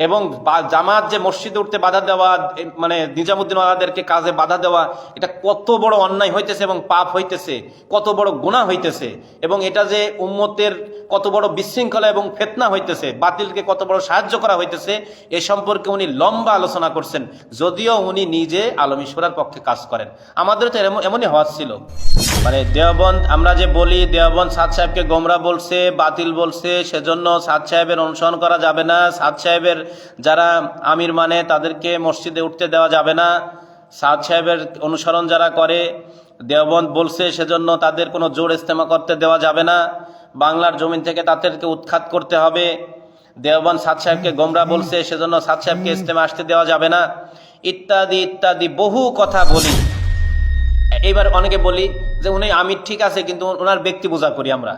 এবং জামাত যে মসজিদে উঠতে বাধা দেওয়া মানে নিজামুদ্দিন ওয়ালাদেরকে কাজে বাধা দেওয়া, এটা কত বড় অন্যায় হইতেছে এবং পাপ হইতেছে, কত বড় গুণা হইতেছে এবং এটা যে উম্মতের কত বড় বিশৃঙ্খলা এবং ফেতনা হইতেছে, বাতিলকে কত বড় সাহায্য করা হইতেছে, এ সম্পর্কে উনি লম্বা আলোচনা করছেন, যদিও উনি নিজে আলম পক্ষে কাজ করেন। আমাদের তো এমন- এমনই হওয়ার ছিল। মানে দেওবন্দ, আমরা যে বলি দেওবন্দ সাদ সাহেবকে গোমরা বলছে, বাতিল বলছে, সেজন্য সাদ সাহেবের অনুসরণ করা যাবে না, সাদ সাহেবের যারা আমির মানে তাদেরকে মসজিদে উঠতে দেওয়া যাবে না। সাদ সাহেবের অনুসরণ যারা করে, দেওবন্দ বলছে সেজন্য তাদের কোনো জোর ইস্তেমা করতে দেওয়া যাবে না। বাংলার জমিন থেকে তাদেরকে উৎখাত করতে হবে। দেওবন্দ সাদ সাহেবকে গোমরা বলছে সেজন্য সাদ সাহেবকে ইস্তেমা আসতে দেওয়া যাবে না। ইত্যাদি ইত্যাদি বহু কথা বলি। এইবার অনেকে বলি যে, উনি আমির ঠিক আছে, কিন্তু ওনার ব্যক্তি পূজা করি আমরা।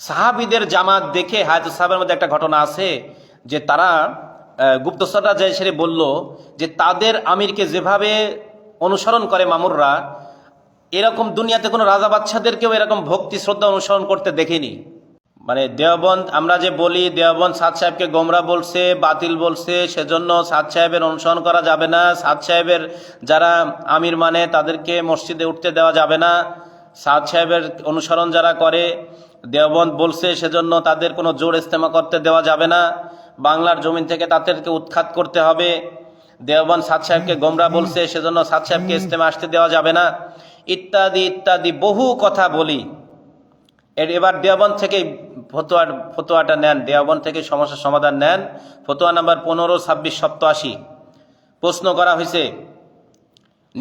সাহাবিদের জামাত দেখে হায়াতুল সাহেবের মধ্যে একটা ঘটনা আছে যে তারা আহ, গুপ্তচররা যে সেরে বলল যে তাদের আমিরকে যেভাবে অনুসরণ করে মামুররা এরকম দুনিয়াতে কোনো রাজা বাচ্চাদেরকেও এরকম ভক্তি শ্রদ্ধা অনুসরণ করতে দেখিনি। মানে দেওবন্দ আমরা যে বলি দেওবন্দ সাদ সাহেবকে গোমরা বলছে বাতিল বলছে সেজন্য সাদ সাহেবের অনুসরণ করা যাবে না। সাদ সাহেবের যারা আমির মানে তাদেরকে মসজিদে উঠতে দেওয়া যাবে না। সাদ সাহেবের অনুসরণ যারা করে, দেওবন্দ বলছে সেজন্য তাদের কোনো জোর ইস্তেমা করতে দেওয়া যাবে না। বাংলার জমিন থেকে তাদেরকে উৎখাত করতে হবে। দেওবন্দ সাদ সাহেবকে গোমরা বলছে সেজন্য সাদ সাহেবকে ইস্তেমা আসতে দেওয়া যাবে না। ইত্যাদি ইত্যাদি বহু কথা বলি। এর এবার দেওবন থেকে ফতোয়ার ফতোয়াটা নেন। দেওবন থেকে সমস্যার সমাধান নেন। ফতোয়া নাম্বার পনেরো, ছাব্বিশ, সপ্তাশি। প্রশ্ন করা হয়েছে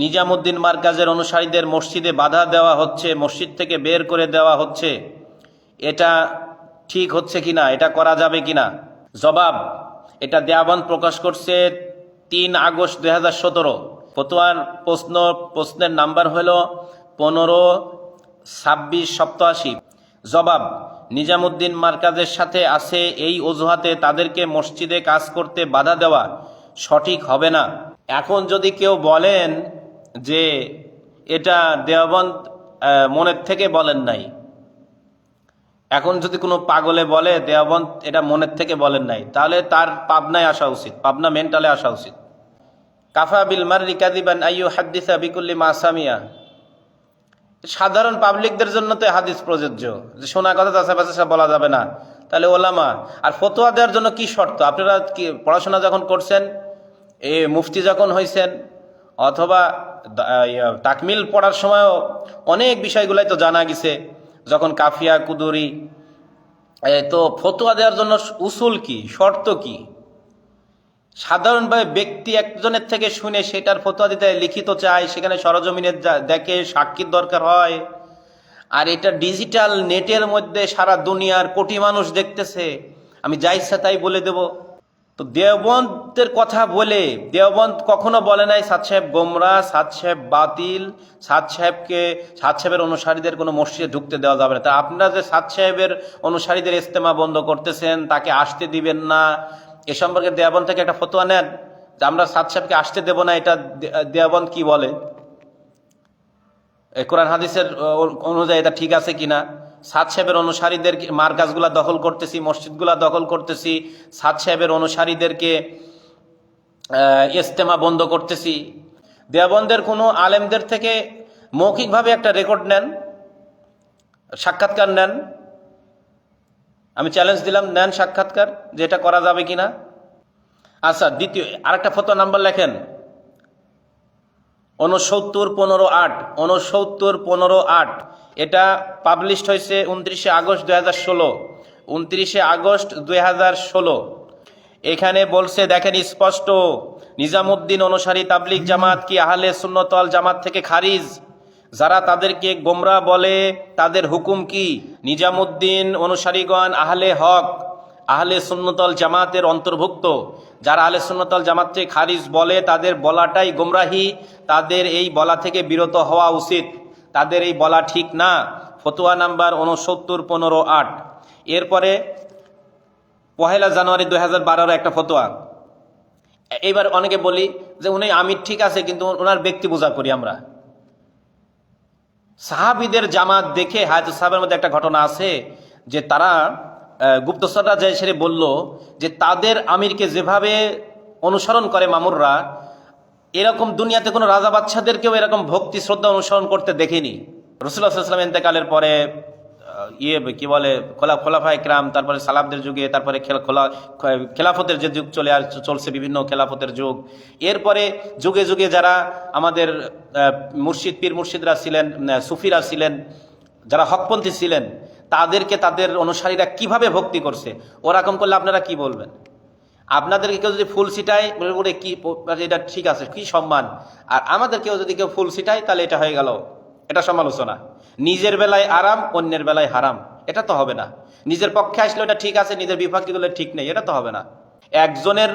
নিজামুদ্দিন মার্কাজের অনুসারীদের মসজিদে বাধা দেওয়া হচ্ছে, মসজিদ থেকে বের করে দেওয়া হচ্ছে। এটা ঠিক হচ্ছে কিনা, এটা করা যাবে কিনা? জবাব, এটা দেওয়াবন প্রকাশ করছে তিন আগস্ট দুই হাজার সতেরো। ফতোয়ার প্রশ্ন, প্রশ্নের নাম্বার হলো পনেরো ছাব্বিশ সপ্তাশি। জবাব, নিজামুদ্দিন মার্কাজের সাথে আছে এই অজুহাতে তাদেরকে মসজিদে কাজ করতে বাধা দেওয়া সঠিক হবে না। এখন যদি কেউ বলেন যে এটা দেওবন্দ মনের থেকে বলেন নাই। এখন যদি কোনো পাগলে বলে দেওবন্দ এটা মনের থেকে বলেন নাই, তাহলে তার পাবনায় আসা উচিত, পাবনা মেন্টালে আসা উচিত। কাফা বিল মারি কাদিবান আইয়ু হাদ্দিসা বিকুল্লি মাসামিয়া সাধারণ পাবলিকদের জন্য তো হাদিস প্রযোজ্য, যে শোনা কথা চাষাবাসে সব বলা যাবে না। তাহলে ওলামা, আর ফতোয়া দেওয়ার জন্য কি শর্ত? আপনারা কি পড়াশোনা যখন করছেন, এ মুফতি যখন হয়েছেন অথবা তাকমিল পড়ার সময়ও অনেক বিষয়গুলাই তো জানা গেছে, যখন কাফিয়া, কুদুরি তো ফতোয়া দেওয়ার জন্য উসুল কি, শর্ত কি? সাধারণভাবে ব্যক্তি একজনের থেকে শুনে সেটার ফতোয়া দিতে লিখিত চায়, সেখানে সরজমিনে দেখে সাক্ষীর দরকার হয়, আর এটা ডিজিটাল নেটের মধ্যে সারা দুনিয়ার কোটি মানুষ দেখতেছে, আমি যা ইচ্ছা তাই বলে দেব। তো দেওবন্তের কথা বলে, দেওবন্দ কখনো বলে নাই সাদ সাহেব গোমরা সাদ সাহেব বাতিল সাদ সাহেবকে সাদ সাহেবের অনুসারীদের কোনো মসজিদে ঢুকতে দেওয়া যাবে না। তা আপনারা যে সাদ সাহেবের অনুসারীদের ইস্তেমা বন্ধ করতেছেন, তাকে আসতে দিবেন না, এ সম্পর্কে দেওয়াবন থেকে একটা ফতোয়া নেন যে আমরা সাদ সাহেবকে আসতে দেব না, এটা দে- দেওয়াবন কি বলে? কোরআন হাদিসের অনুযায়ী এটা ঠিক আছে কিনা? সাদ সাহেবের অনুসারীদের মার্কাজগুলা দখল করতেছি, মসজিদগুলা দখল করতেছি সাদ সাহেবের অনুসারীদেরকে ইস্তেমা বন্ধ করতেছি। দেওবন্দের কোনো আলেমদের থেকে মৌখিকভাবে একটা রেকর্ড নেন, সাক্ষাৎকার নেন। আমি চ্যালেঞ্জ দিলাম, নেন সাক্ষাৎকার, যে এটা করা যাবে কিনা। আচ্ছা দ্বিতীয়, আরেকটা ফটো নাম্বার লেখেন। উনসত্তর পনেরো আট উনসত্তর পনেরো আট। এটা পাবলিশড হয়েছে উনত্রিশে আগস্ট দুই হাজার ষোলো উনত্রিশে আগস্ট দুই হাজার ষোলো। এখানে বলছে, দেখেন, স্পষ্ট। নিজামুদ্দিন অনুসারী তাবলিক জামাত কি আহলে সুন্নতল জামাত থেকে খারিজ? যারা তাদেরকে গোমরা বলে, তাদের হুকুম কি? নিজামুদ্দিন অনুসারীগণ আহলে হক, আহলে সুন্নতল জামাতের অন্তর্ভুক্ত। যারা আহলে সুন্নতল জামাত থেকে খারিজ বলে, তাদের বলাটাই গোমরাহি। তাদের এই বলা থেকে বিরত হওয়া উচিত। তাদের এই বলা ঠিক না। ফতোয়া নাম্বার উনসত্তর পনেরো, আট। এরপরে পহেলা জানুয়ারি দুই হাজার বারোর একটা ফতোয়া। এইবার অনেকে বলি যে, উনি আমির ঠিক আছে, কিন্তু ওনার ব্যক্তি পূজা করি আমরা। সাহাবিদের জামাত দেখে হায়াতুল সাহেবের মধ্যে একটা ঘটনা আছে যে তারা আহ, গুপ্তচররা যে সেরে বলল যে তাদের আমিরকে যেভাবে অনুসরণ করে মামুররা এরকম দুনিয়াতে কোনো রাজা বাচ্চাদেরকেও এরকম ভক্তি শ্রদ্ধা অনুসরণ করতে দেখিনি। রসুল্লাহ সাল্লাম ইন্তেকালের পরে ইয়ে কি বলে খোলা খোলাফা ইকরাম তারপরে সালাবদের যুগে তারপরে খেলা খোলা খেলাফতের যে যুগ চলে আর চলছে বিভিন্ন খেলাফতের যুগ। এরপরে যুগে যুগে যারা আমাদের মুর্শিদ পীর মুর্শিদরা ছিলেন সুফিরা ছিলেন যারা হকপন্থী ছিলেন তাদেরকে তাদের অনুসারীরা কীভাবে ভক্তি করছে? ওরকম করলে আপনারা কি বলবেন? আপনাদেরকে কেউ যদি ফুল ছিটায় বলে কি এটা ঠিক আছে, কি সম্মান? আর আমাদের কেউ যদি কেউ ফুল ছিটায়, তাহলে এটা হয়ে গেল। এটা সমালোচনা। নিজের বেলায় আরাম, অন্যের বেলায় হারাম। এটা তো হবে না। নিজের পক্ষে আসলে এটা ঠিক আছে, নিজের বিপক্ষে গেলে ঠিক নেই। এটা তো হবে না। একজনের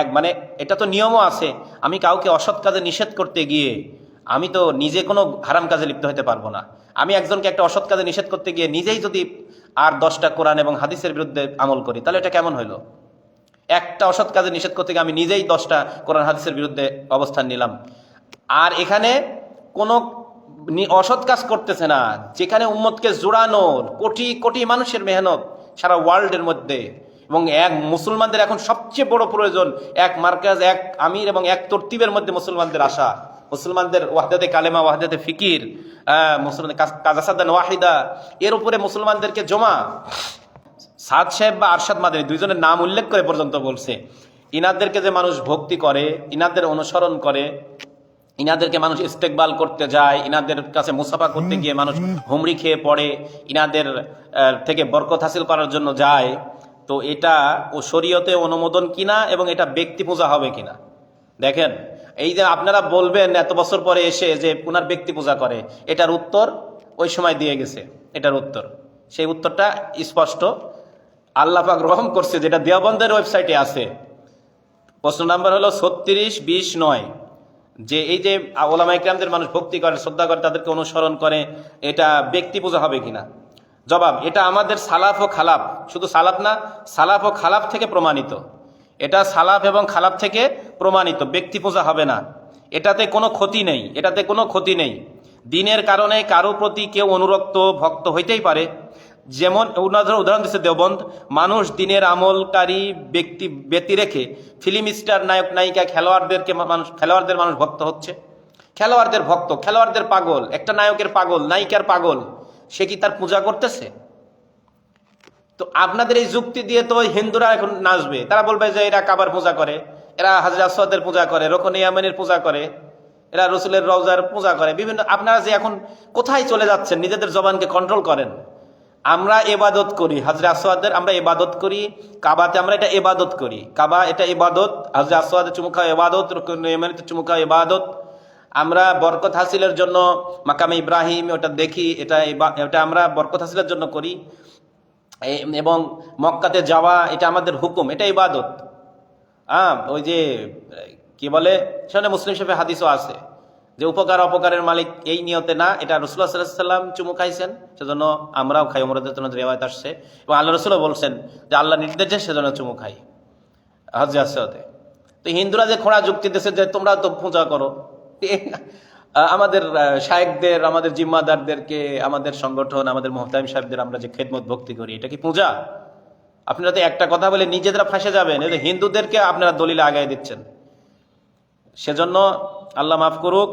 এক মানে এটা তো নিয়মও আছে। আমি কাউকে অসৎ কাজে নিষেধ করতে গিয়ে আমি তো নিজে কোনো হারাম কাজে লিপ্ত হতে পারব না। আমি একজনকে একটা অসৎ কাজে নিষেধ করতে গিয়ে নিজেই যদি আর দশটা কোরআন এবং হাদিসের বিরুদ্ধে আমল করি, তাহলে এটা কেমন হইল? একটা অসৎ কাজে নিষেধ করতে গিয়ে আমি নিজেই দশটা কোরআন হাদিসের বিরুদ্ধে অবস্থান নিলাম। আর এখানে কোনো অসৎ কাজ করতেছে না, যেখানে উম্মতকে জোড়ানোর কোটি কোটি মানুষের মেহনত সারা ওয়ার্ল্ডের মধ্যে। এবং এক মুসলমানদের এখন সবচেয়ে বড় প্রয়োজন, এক মার্কাজ, এক আমির এবং এক তর্তিবের মধ্যে মুসলমানদের আশা মুসলমানদের ওয়াহদাতে কালেমা ওয়াহদাতে ফিকির মুসলমান কাজাসাদান ওয়াহিদা এর উপরে মুসলমানদেরকে জমা। সাদ সাহেব বা আরশাদ মাদানী দুইজনের নাম উল্লেখ করে পর্যন্ত বলছে ইনাদেরকে যে মানুষ ভক্তি করে ইনাদের অনুসরণ করে ইনাদেরকে মানুষ ইস্তেকবাল করতে যায় ইনাদের কাছে মুসাফা করতে গিয়ে মানুষ হুমড়ি খেয়ে পড়ে ইনাদের থেকে বরকত হাসিল করার জন্য যায় তো এটা ও শরীয়তে অনুমোদন কিনা এবং এটা ব্যক্তি পূজা হবে কিনা? দেখেন, এই যে আপনারা বলবেন এত বছর পরে এসে যে পুনার ব্যক্তি পূজা করে, এটার উত্তর ওই সময় দিয়ে গেছে, এটার উত্তর। সেই উত্তরটা স্পষ্ট। আল্লাহ পাক রহম করছে, যেটা দেওবন্দের ওয়েবসাইটে আছে। প্রশ্ন নাম্বার হলো ছত্রিশ, বিশ, নয়। যে এই যে ওলামা ইকরামদের মানুষ ভক্তি করে, শ্রদ্ধা করে, তাদেরকে অনুসরণ করে, এটা ব্যক্তি পূজা হবে কিনা? জবাব, এটা আমাদের সালাফ ও খালাফ। শুধু সালাফ না, সালাফ ও খালাফ থেকে প্রমাণিত। এটা সালাফ এবং খালাফ থেকে প্রমাণিত, ব্যক্তি পূজা হবে না। এটাতে কোনো ক্ষতি নেই, এটাতে কোনো ক্ষতি নেই। দিনের কারণে কারও প্রতি কেউ অনুরক্ত, ভক্ত হইতেই পারে। যেমন উদাহরণ দিচ্ছে দেবন্দ মানুষ দিনের আমলকারী ব্যক্তি ব্যক্তি রেখে ফিল্ম স্টার, নায়ক, নায়িকা, খেলোয়াড়দেরকে মানুষ, খেলোয়াড়দের মানুষ ভক্ত হচ্ছে। খেলোয়াড়দের ভক্ত, খেলোয়াড়দের পাগল, একটা নায়কের পাগল, নায়িকার পাগল, সে কি তার পূজা করতেছে? তো আপনাদের এই যুক্তি দিয়ে তো হিন্দুরা এখন নাচবে। তারা বলবে যে এরা কাবার পূজা করে। এরা হাজরা সদের পূজা করে, রোকন ইয়ামানের পূজা করে, এরা রসুলের রওজার পূজা করে। বিভিন্ন, আপনারা যে এখন কোথায় চলে যাচ্ছেন, নিজেদের জবানকে কন্ট্রোল করেন। আমরা এবাদত করি, হাজরা আসওয়াদের আমরা এবাদত করি, কাবাতে আমরা এটা এবাদত করি। কাবা এটা এবাদত, হাজরা আসওয়াদের চুমুখা এবাদত, রুকন ইয়ামানিতে চুমুখা এবাদত। আমরা বরকত হাসিলের জন্য মাকামে ইব্রাহিম, ওটা দেখি, এটা এটা আমরা বরকত হাসিলের জন্য করি। এবং মক্কাতে যাওয়া, এটা আমাদের হুকুম, এটা ইবাদত হ্যাঁ ওই যে, কি বলে সেখানে মুসলিম সাহেব হাদিসও আছে যে উপকার অপকারের মালিক এই নিয়তে না, এটা রসুল্লাহ সাল্লাম চুমু খাইছেন, সেজন্য আমরাও খাই জন্য রেওয়ায়ত আসছে। এবং আল্লাহ রসুলও বলছেন যে আল্লাহ নির্দেশে সেজন্য চুমু খাই। হজে আসতে তো হিন্দুরা যে খোঁড়া যুক্তি দিতেছে যে তোমরা তো পূজা করো আমাদের শায়েকদের, আমাদের জিম্মাদারদেরকে, আমাদের সংগঠন, আমাদের মোহতাইম সাহেবদের আমরা যে খেদমত ভক্তি করি, এটা কি পূজা? আপনারা তো একটা কথা বলে নিজেরা ফাঁসে যাবেন এই হিন্দুদেরকে আপনারা দলিলে আগায় দিচ্ছেন। সেজন্য আল্লাহ মাফ করুক,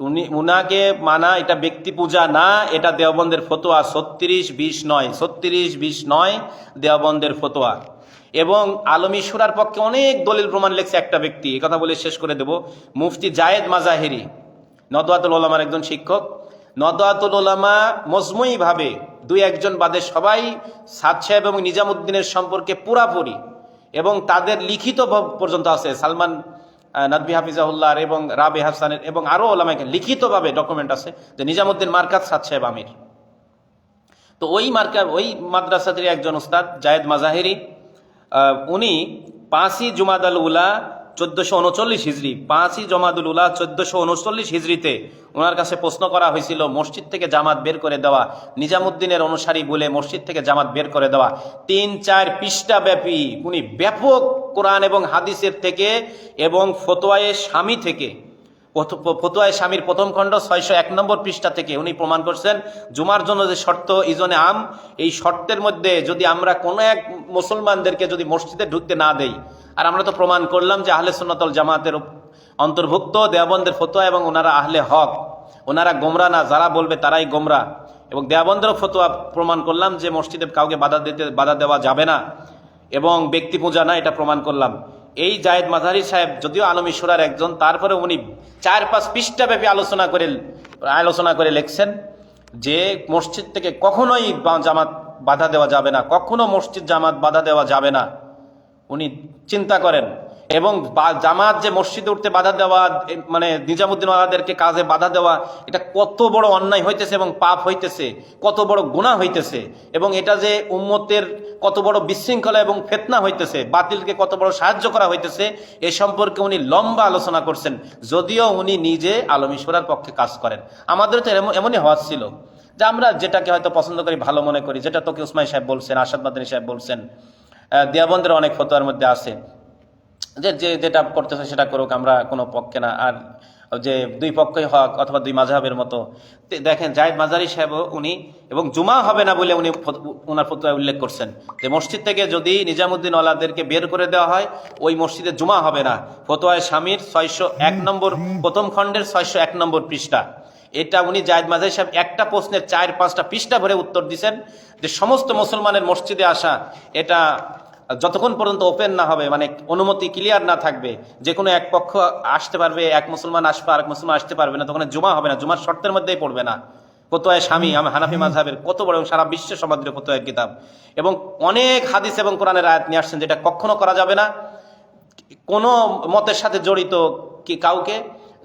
উনি, উনাকে মানা এটা ব্যক্তি পূজা না, এটা দেওবন্দের ফতোয়া ছত্রিশ বিশ নয়, ছত্রিশ বিশ নয় দেওবন্দের ফতোয়া। এবং আলমী সুরার পক্ষে অনেক দলিল প্রমাণ লেখছে একটা ব্যক্তি কথা বলে শেষ করে দেব। মুফতি জায়েদ মাজাহেরি, নদওয়াতুল ওলামার একজন শিক্ষক নদওয়াতুল ওলামা মজমুইভাবে দুই একজন বাদে সবাই সাদ সাহেব এবং নিজামুদ্দিনের সম্পর্কে পুরাপুরি এবং তাদের লিখিত পর্যন্ত আছে। সালমান নাদবি হাফিজাহুল্লাহর এবং রাবে হাসানের এবং আরও ওলামাকে লিখিতভাবে ডকুমেন্ট আছে যে নিজামুদ্দিন মার্কাত সাদ সাহেব আমির। তো ওই মার্কার ওই মাদ্রাসাদের একজন উস্তাদ জায়েদ মাজাহেরি উনি পাঁচই জুমাদাল উলা চোদ্দশো উনচল্লিশ হিজড়ি পাঁচই জমাদুল উলা চোদ্দশো উনচল্লিশ হিজড়িতে ওনার কাছে প্রশ্ন করা হয়েছিল, মসজিদ থেকে জামাত বের করে দেওয়া, নিজামুদ্দিনের অনুসারী বলে মসজিদ থেকে জামাত বের করে দেওয়া, তিন চার পৃষ্ঠা ব্যাপী উনি ব্যাপক কোরআন এবং হাদিসের থেকে এবং ফতোয়ায়ে স্বামী থেকে ফতুয়ায় স্বামীর প্রথম খণ্ড ছয়শো এক নম্বর পৃষ্ঠা থেকে উনি প্রমাণ করছেন, জুমার জন্য যে শর্ত ইজনে আম, এই শর্তের মধ্যে যদি আমরা কোনো এক মুসলমানদেরকে যদি মসজিদে ঢুকতে না দেই, আর আমরা তো প্রমাণ করলাম যে আহলে সুন্নতল জামাতের অন্তর্ভুক্ত দেওবন্দের ফতোয়া এবং ওনারা আহলে হক, ওনারা গোমরা না, যারা বলবে তারাই গোমরা। এবং দেওবন্দেরও ফতোয়া প্রমাণ করলাম যে মসজিদে কাউকে বাধা দিতে, বাধা দেওয়া যাবে না। এবং ব্যক্তি পূজা না, এটা প্রমাণ করলাম। এই জায়দ মাঝারি সাহেব যদিও আলমী সুরার একজন তারপরে উনি চার পাঁচ পৃষ্ঠা ব্যাপী আলোচনা করে আলোচনা করে লেখছেন যে মসজিদ থেকে কখনোই জামাত বাধা দেওয়া যাবে না, কখনো মসজিদ জামাত বাধা দেওয়া যাবে না। উনি চিন্তা করেন এবং জামাত যে মসজিদে উঠতে বাধা দেওয়া মানে নিজামুদ্দিন ওয়ালাদেরকে কাজে বাধা দেওয়া এটা কত বড় অন্যায় হইতেছে এবং পাপ হইতেছে কত বড় গুণা হইতেছে এবং এটা যে উম্মতের কত বড় বিশৃঙ্খলা এবং ফেতনা হইতেছে বাতিলকে কত বড় সাহায্য করা হইতেছে এ সম্পর্কে উনি লম্বা আলোচনা করছেন যদিও উনি নিজে আলমীশ্বরার পক্ষে কাজ করেন। আমাদের তো এমন- এমনই হওয়ার ছিল যে আমরা যেটাকে হয়তো পছন্দ করি ভালো মনে করি যেটা তোকে উসমাই সাহেব বলছেন আসাদ মাদানী সাহেব বলছেন আহ, দেওবন্দের অনেক ফতোয়ার মধ্যে আছে। যে যে, যেটা করতেছে সেটা করুক, আমরা কোনো পক্ষে না। আর যে, দুই পক্ষই হক অথবা দুই মাঝহাবের মতো। দেখেন, জায়েদ মাজারি সাহেব উনি, এবং জুমা হবে না বলে উনি ওনার ফতোয়ায় উল্লেখ করছেন। যে, মসজিদ থেকে যদি নিজামুদ্দিন ওয়ালাদেরকে বের করে দেওয়া হয়, ওই মসজিদে জুমা হবে না। ফতোয়ায় স্বামীর ছয়শো এক নম্বর, প্রথম খণ্ডের ছয়শো এক নম্বর পৃষ্ঠা। এটা উনি জায়েদ মাজারি সাহেব একটা প্রশ্নের চার পাঁচটা পৃষ্ঠা ভরে উত্তর দিছেন যে, সমস্ত মুসলমানের মসজিদে আসা, এটা যতক্ষণ পর্যন্ত ওপেন না হবে মানে অনুমতি ক্লিয়ার না থাকবে, যে কোনো এক পক্ষ আসতে পারবে, এক মুসলমান আসবে আর এক মুসলমান আসতে পারবে না, তখন জুমা হবে না, জুমার শর্তের মধ্যেই পড়বে না। কোতোয় স্বামী, আমি হানাফি মাঝহাবের কত বড় এবং সারা বিশ্বের সমাদৃত কোতোয় কিতাব। এবং অনেক হাদিস এবং কোরআনের আয়াত নিয়ে আসছেন, যেটা কখনো করা যাবে না। কোনো মতের সাথে জড়িত কি কাউকে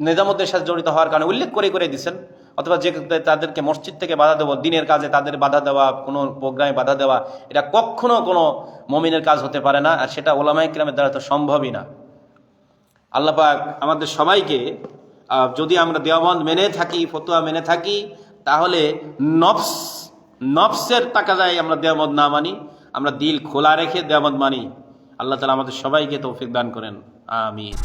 নিজামুদ্দের সাথে জড়িত হওয়ার কারণে উল্লেখ করে করে দিচ্ছেন অথবা যে তাদেরকে মসজিদ থেকে বাধা দেবো, দিনের কাজে তাদের বাধা দেওয়া, কোনো প্রোগ্রামে বাধা দেওয়া, এটা কখনো কোনো মমিনের কাজ হতে পারে না, আর সেটা ওলামাই কিরামের দ্বারা তো সম্ভবই না। আল্লাপাক আমাদের সবাইকে যদি আমরা দেওয়াবন্ধ মেনে থাকি, ফতুয়া মেনে থাকি, তাহলে নফস, নফসের টাকা যায় আমরা দেওয়াবন্ধ না মানি, আমরা দিল খোলা রেখে দেওয়াবন্ধ মানি। আল্লাহ তালা আমাদের সবাইকে তৌফিক দান করেন। আমিন।